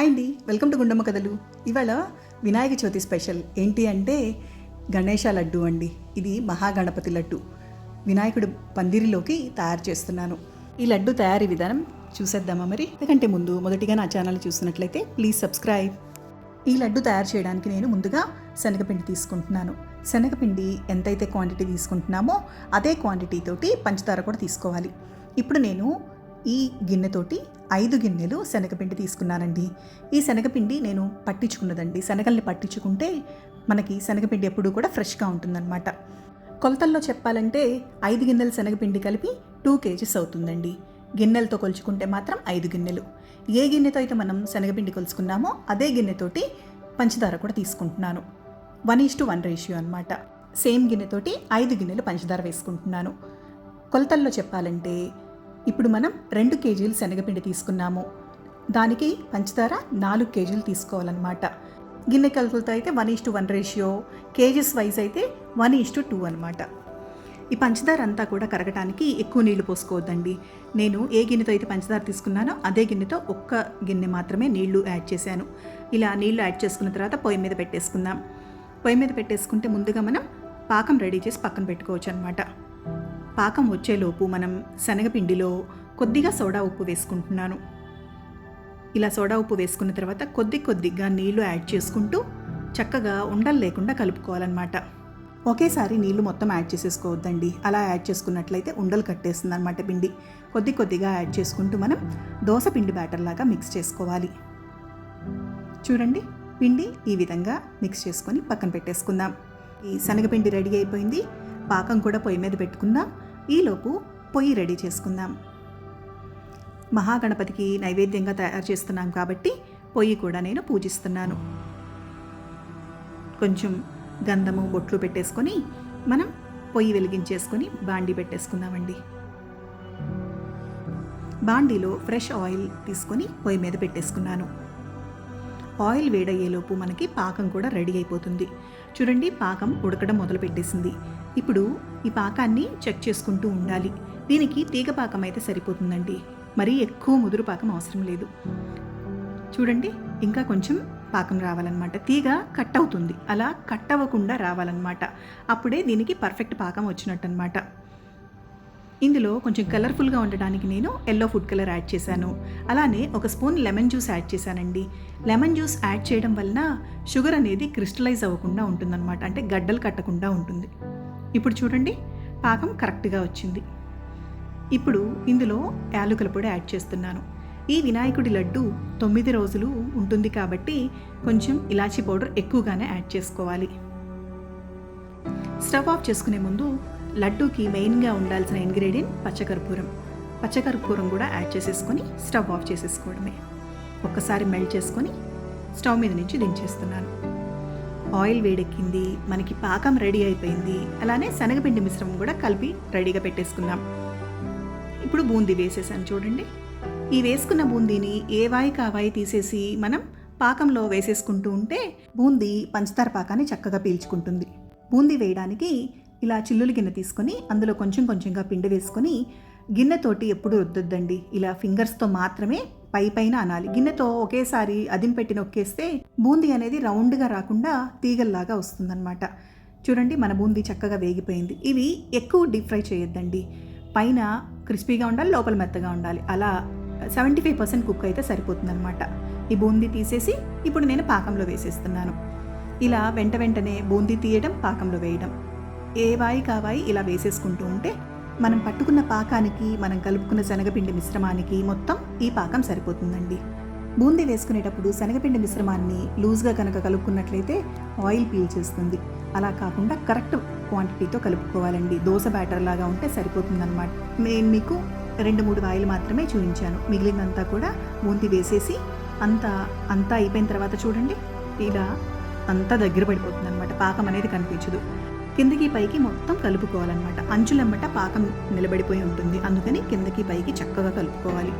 Hi అండి. Welcome to Gundamma కథలు. ఇవాళ వినాయక చవితి స్పెషల్ ఏంటి అంటే గణేష లడ్డు అండి. ఇది మహాగణపతి లడ్డు. వినాయకుడు పందిరిలోకి తయారు చేస్తున్నాను. ఈ లడ్డు తయారీ విధానం చూసేద్దామా మరి? ఎందుకంటే ముందు మొదటిగా నా ఛానల్ చూసినట్లయితే ప్లీజ్ సబ్స్క్రైబ్. ఈ లడ్డు తయారు చేయడానికి నేను ముందుగా శనగపిండి తీసుకుంటున్నాను. శనగపిండి ఎంతైతే క్వాంటిటీ తీసుకుంటున్నామో అదే క్వాంటిటీ తోటి పంచదార కూడా తీసుకోవాలి. ఇప్పుడు నేను ఈ గిన్నెతోటి ఐదు గిన్నెలు శనగపిండి తీసుకున్నానండి. ఈ శనగపిండి నేను పట్టించుకున్నదండి. శనగల్ని పట్టించుకుంటే మనకి శనగపిండి ఎప్పుడూ కూడా ఫ్రెష్గా ఉంటుందన్నమాట. కొలతల్లో చెప్పాలంటే ఐదు గిన్నెలు శనగపిండి కలిపి టూ కేజీస్ అవుతుందండి. గిన్నెలతో కొలుచుకుంటే మాత్రం ఐదు గిన్నెలు. ఏ గిన్నెతో అయితే మనం శనగపిండి కొలుచుకున్నామో అదే గిన్నెతోటి పంచదార కూడా తీసుకుంటున్నాను. One is to one ratio అనమాట సేమ్ గిన్నెతోటి ఐదు గిన్నెలు పంచదార వేసుకుంటున్నాను. కొలతల్లో చెప్పాలంటే ఇప్పుడు మనం రెండు కేజీలు శనగపిండి తీసుకున్నాము. దానికి పంచదార నాలుగు కేజీలు తీసుకోవాలన్నమాట. గిన్నె కలుపులతో అయితే one is to one ratio kgs wise అయితే వన్ ఈస్ టు టూ అనమాట ఈ పంచదార అంతా కూడా కరగటానికి ఎక్కువ నీళ్ళు పోసుకోవద్దండి. నేను ఏ గిన్నెతో అయితే పంచదార తీసుకున్నానో అదే గిన్నెతో ఒక్క గిన్నె మాత్రమే నీళ్ళు యాడ్ చేశాను. ఇలా నీళ్ళు యాడ్ చేసుకున్న తర్వాత పొయ్యి మీద పెట్టేసుకుందాం. పొయ్యి మీద పెట్టేసుకుంటే ముందుగా మనం పాకం రెడీ చేసి పక్కన పెట్టుకోవచ్చు అనమాట పాకం వచ్చేలోపు మనం శనగపిండిలో కొద్దిగా సోడా ఉప్పు వేసుకుంటున్నాను. ఇలా సోడా ఉప్పు వేసుకున్న తర్వాత కొద్ది కొద్దిగా నీళ్ళు యాడ్ చేసుకుంటూ చక్కగా ఉండలు లేకుండా కలుపుకోవాలన్నమాట. ఒకేసారి నీళ్ళు మొత్తం యాడ్ చేసేసుకోవద్దండి. అలా యాడ్ చేసుకున్నట్లయితే ఉండలు కట్టేస్తుంది అనమాట పిండి. కొద్ది కొద్దిగా యాడ్ చేసుకుంటూ మనం దోశ పిండి బ్యాటర్ లాగా మిక్స్ చేసుకోవాలి. చూడండి పిండి ఈ విధంగా మిక్స్ చేసుకొని పక్కన పెట్టేసుకుందాం. ఈ శనగపిండి రెడీ అయిపోయింది. పాకం కూడా పొయ్యి మీద పెట్టుకుందాం. ఈలోపు పొయ్యి రెడీ చేసుకుందాం. మహాగణపతికి నైవేద్యంగా తయారు చేస్తున్నాం కాబట్టి పొయ్యి కూడా నేను పూజిస్తున్నాను. కొంచెం గంధము బొట్లు పెట్టేసుకొని మనం పొయ్యి వెలిగించేసుకొని బాండీ పెట్టేసుకుందామండి. బాండీలో ఫ్రెష్ ఆయిల్ తీసుకొని పొయ్యి మీద పెట్టేసుకున్నాను. ఆయిల్ వేడయ్యేలోపు మనకి పాకం కూడా రెడీ అయిపోతుంది. చూడండి పాకం ఉడకడం మొదలుపెట్టేసింది. ఇప్పుడు ఈ పాకాన్ని చెక్ చేసుకుంటూ ఉండాలి. దీనికి తీగ పాకం అయితే సరిపోతుందండి. మరీ ఎక్కువ ముదురు పాకం అవసరం లేదు. చూడండి ఇంకా కొంచెం పాకం రావాలన్నమాట. తీగ కట్ అవుతుంది. అలా కట్ అవ్వకుండా రావాలన్నమాట. అప్పుడే దీనికి పర్ఫెక్ట్ పాకం వచ్చినట్టు అనమాట ఇందులో కొంచెం కలర్ఫుల్గా ఉండడానికి నేను ఎల్లో ఫుడ్ కలర్ యాడ్ చేశాను. అలానే ఒక స్పూన్ లెమన్ జ్యూస్ యాడ్ చేశానండి. లెమన్ జ్యూస్ యాడ్ చేయడం వలన షుగర్ అనేది క్రిస్టలైజ్ అవ్వకుండా ఉంటుందన్నమాట. అంటే గడ్డలు కట్టకుండా ఉంటుంది. ఇప్పుడు చూడండి పాకం కరెక్ట్గా వచ్చింది. ఇప్పుడు ఇందులో యాలుకల పొడి యాడ్ చేస్తున్నాను. ఈ వినాయకుడి లడ్డు తొమ్మిది రోజులు ఉంటుంది కాబట్టి కొంచెం ఇలాచీ పౌడర్ ఎక్కువగానే యాడ్ చేసుకోవాలి. స్టవ్ ఆఫ్ చేసుకునే ముందు లడ్డూకి మెయిన్గా ఉండాల్సిన ఇంగ్రీడియంట్ పచ్చకర్పూరం. పచ్చకర్పూరం కూడా యాడ్ చేసేసుకొని స్టవ్ ఆఫ్ చేసేసుకోవడమే. ఒక్కసారి మెల్ట్ చేసుకొని స్టవ్ మీద నుంచి దించేస్తున్నాను. ఆయిల్ వేడెక్కింది మనకి పాకం రెడీ అయిపోయింది. అలానే శనగపిండి మిశ్రమం కూడా కలిపి రెడీగా పెట్టేసుకున్నాం. ఇప్పుడు బూందీ వేసేసాను చూడండి. ఈ వేసుకున్న బూందీని ఏ కావాయి తీసేసి మనం పాకంలో వేసేసుకుంటూ ఉంటే బూందీ పంచదార పాకాన్ని చక్కగా పీల్చుకుంటుంది. బూందీ వేయడానికి ఇలా చిల్లులు గిన్నె తీసుకొని అందులో కొంచెం కొంచెంగా పిండి వేసుకొని గిన్నెతోటి ఎప్పుడు రుద్దొద్దండి. ఇలా ఫింగర్స్తో మాత్రమే పై పైన అనాలి. గిన్నెతో ఒకేసారి అదిం పెట్టి నొక్కేస్తే బూందీ అనేది రౌండ్గా రాకుండా తీగల్లాగా వస్తుందన్నమాట. చూడండి మన బూందీ చక్కగా వేగిపోయింది. ఇవి ఎక్కువ డీప్ ఫ్రై చేయొద్దండి. పైన క్రిస్పీగా ఉండాలి లోపల మెత్తగా ఉండాలి. అలా సెవెంటీ ఫైవ్ పర్సెంట్ కుక్ అయితే సరిపోతుందన్నమాట. ఈ బూందీ తీసేసి ఇప్పుడు నేను పాకంలో వేసేస్తున్నాను. ఇలా వెంట వెంటనే బూందీ తీయడం పాకంలో వేయడం. ఏవాయి కావాయి ఇలా వేసేసుకుంటూ ఉంటే మనం పట్టుకున్న పాకానికి మనం కలుపుకున్న శనగపిండి మిశ్రమానికి మొత్తం ఈ పాకం సరిపోతుందండి. బూందీ వేసుకునేటప్పుడు శనగపిండి మిశ్రమాన్ని లూజ్గా కనుక కలుపుకున్నట్లయితే ఆయిల్ పీల్ చేస్తుంది. అలా కాకుండా కరెక్ట్ క్వాంటిటీతో కలుపుకోవాలండి. దోశ బ్యాటర్ లాగా ఉంటే సరిపోతుందన్నమాట. నేను మీకు రెండు మూడు వాయిలు మాత్రమే చూపించాను. మిగిలినంతా కూడా బూందీ వేసేసి అంతా అంతా అయిపోయిన తర్వాత చూడండి. ఇలా అంతా దగ్గర పడిపోతుంది అనమాట పాకం అనేది కనిపించదు. కిందకి పైకి మొత్తం కలుపుకోవాలన్నమాట. అంచులమ్మట పాకం నిలబడిపోయి ఉంటుంది. అందుకని కిందకి పైకి చక్కగా కలుపుకోవాలి.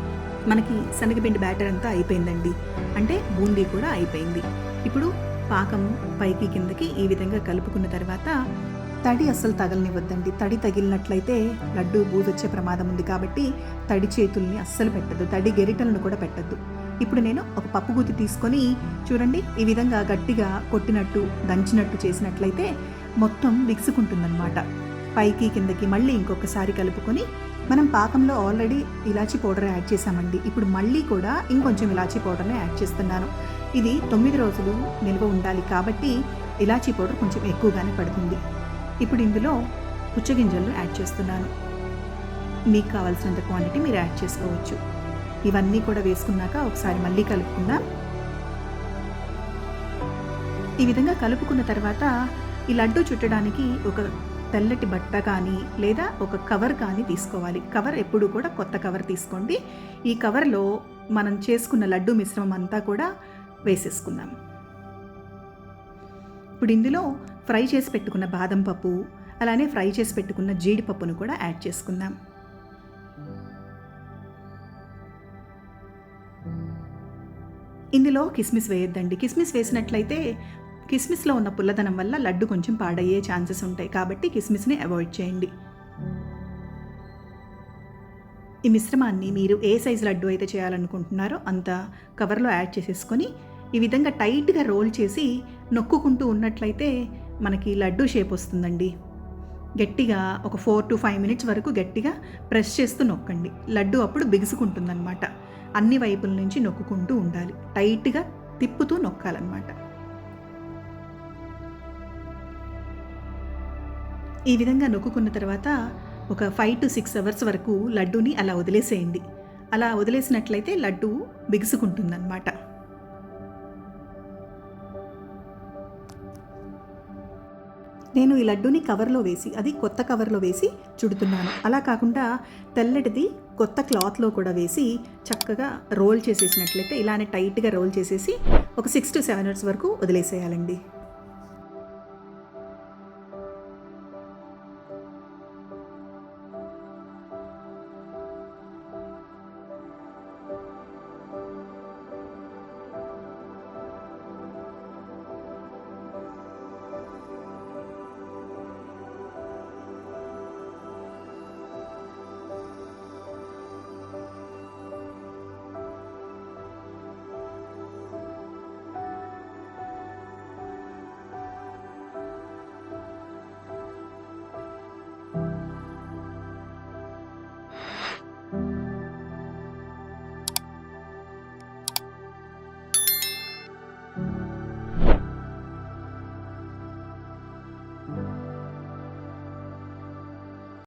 మనకి శనగపిండి బ్యాటర్ అంతా అయిపోయిందండి. అంటే బూందీ కూడా అయిపోయింది. ఇప్పుడు పాకం పైకి కిందకి ఈ విధంగా కలుపుకున్న తర్వాత తడి అస్సలు తగలనివ్వద్దండి. తడి తగిలినట్లయితే లడ్డు బూజొచ్చే ప్రమాదం ఉంది కాబట్టి తడి చేతుల్ని అస్సలు పెట్టద్దు. తడి గెరిటలను కూడా పెట్టద్దు. ఇప్పుడు నేను ఒక పప్పు గుత్తి తీసుకొని చూడండి ఈ విధంగా గట్టిగా కొట్టినట్టు దంచినట్టు చేసినట్లయితే మొత్తం బిగుసుకుంటుందన్నమాట. పైకి కిందకి మళ్ళీ ఇంకొకసారి కలుపుకొని మనం పాకంలో ఆల్రెడీ ఇలాచీ పౌడర్ యాడ్ చేసామండి ఇప్పుడు మళ్ళీ కూడా ఇంకొంచెం ఇలాచీ పౌడర్ని యాడ్ చేస్తున్నాను. ఇది తొమ్మిది రోజులు నిల్వ ఉండాలి కాబట్టి ఇలాచీ పౌడర్ కొంచెం ఎక్కువగానే పడుతుంది. ఇప్పుడు ఇందులో పుచ్చగింజలను యాడ్ చేస్తున్నాను. మీకు కావాల్సినంత క్వాంటిటీ మీరు యాడ్ చేసుకోవచ్చు. ఇవన్నీ కూడా వేసుకున్నాక ఒకసారి మళ్ళీ కలుపుకుందాం. ఈ విధంగా కలుపుకున్న తర్వాత ఈ లడ్డు చుట్టడానికి ఒక తెల్లటి బట్ట కానీ లేదా ఒక కవర్ కానీ తీసుకోవాలి. కవర్ ఎప్పుడు కూడా కొత్త కవర్ తీసుకోండి. ఈ కవర్లో మనం చేసుకున్న లడ్డు మిశ్రమం అంతా కూడా వేసేసుకుందాం. ఇప్పుడు ఇందులో ఫ్రై చేసి పెట్టుకున్న బాదం పప్పు అలానే ఫ్రై చేసి పెట్టుకున్న జీడిపప్పును కూడా యాడ్ చేసుకుందాం. ఇందులో కిస్మిస్ వేయొద్దండి. కిస్మిస్ వేసినట్లయితే కిస్మిస్లో ఉన్న పుల్లదనం వల్ల లడ్డు కొంచెం పాడయ్యే ఛాన్సెస్ ఉంటాయి కాబట్టి కిస్మిస్ని అవాయిడ్ చేయండి. ఈ మిశ్రమాన్ని మీరు ఏ సైజు లడ్డు అయితే చేయాలనుకుంటున్నారో అంత కవర్లో యాడ్ చేసేసుకొని ఈ విధంగా టైట్గా రోల్ చేసి నొక్కుకుంటూ ఉన్నట్లయితే మనకి లడ్డు షేప్ వస్తుందండి. గట్టిగా ఒక ఫోర్ టు ఫైవ్ మినిట్స్ వరకు గట్టిగా ప్రెస్ చేస్తూ నొక్కండి. లడ్డు అప్పుడు బిగుసుకుంటుందన్నమాట. అన్ని వైపుల నుంచి నొక్కుకుంటూ ఉండాలి. టైట్గా తిప్పుతూ నొక్కాలన్నమాట. ఈ విధంగా నొక్కుకున్న తర్వాత ఒక ఫైవ్ టు సిక్స్ అవర్స్ వరకు లడ్డూని అలా వదిలేసేయండి. అలా వదిలేసినట్లయితే లడ్డు బిగుసుకుంటుందన్నమాట. నేను ఈ లడ్డూని కవర్లో వేసి అది కొత్త కవర్లో వేసి చుడుతున్నాను. అలా కాకుండా తెల్లటిది కొత్త క్లాత్లో కూడా వేసి చక్కగా రోల్ చేసేసినట్లయితే ఇలానే టైట్గా రోల్ చేసేసి ఒక సిక్స్ టు సెవెన్ అవర్స్ వరకు వదిలేసేయాలండి.